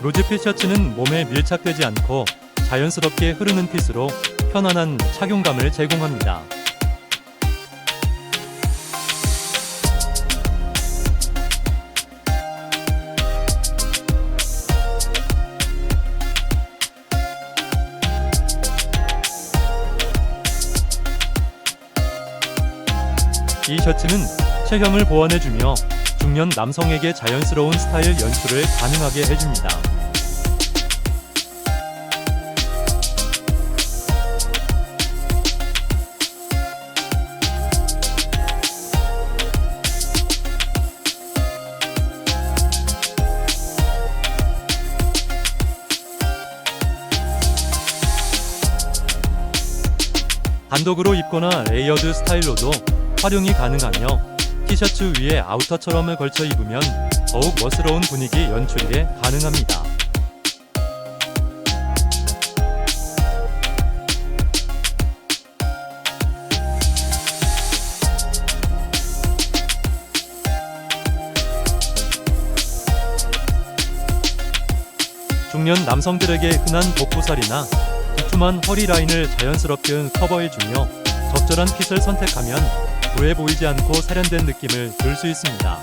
로즈핏 셔츠는 몸에 밀착되지 않고 자연스럽게 흐르는 핏으로 편안한 착용감을 제공합니다. 이 셔츠는 체형을 보완해주며 중년 남성에게 자연스러운 스타일 연출을 가능하게 해줍니다. 단독으로 입거나 레이어드 스타일로도 활용이 가능하며 티셔츠 위에 아우터처럼을 걸쳐 입으면 더욱 멋스러운 분위기 연출이 가능합니다. 중년 남성들에게 흔한 복부살이나 두툼한 허리 라인을 자연스럽게 커버해주며 적절한 핏을 선택하면 부해 보이지 않고 세련된 느낌을 줄 수 있습니다.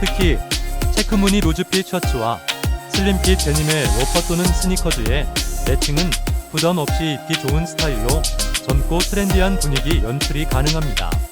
특히 체크무늬 로즈핏 셔츠와 슬림핏 데님의 로퍼 또는 스니커즈의 매칭은 부담 없이 입기 좋은 스타일로 젊고 트렌디한 분위기 연출이 가능합니다.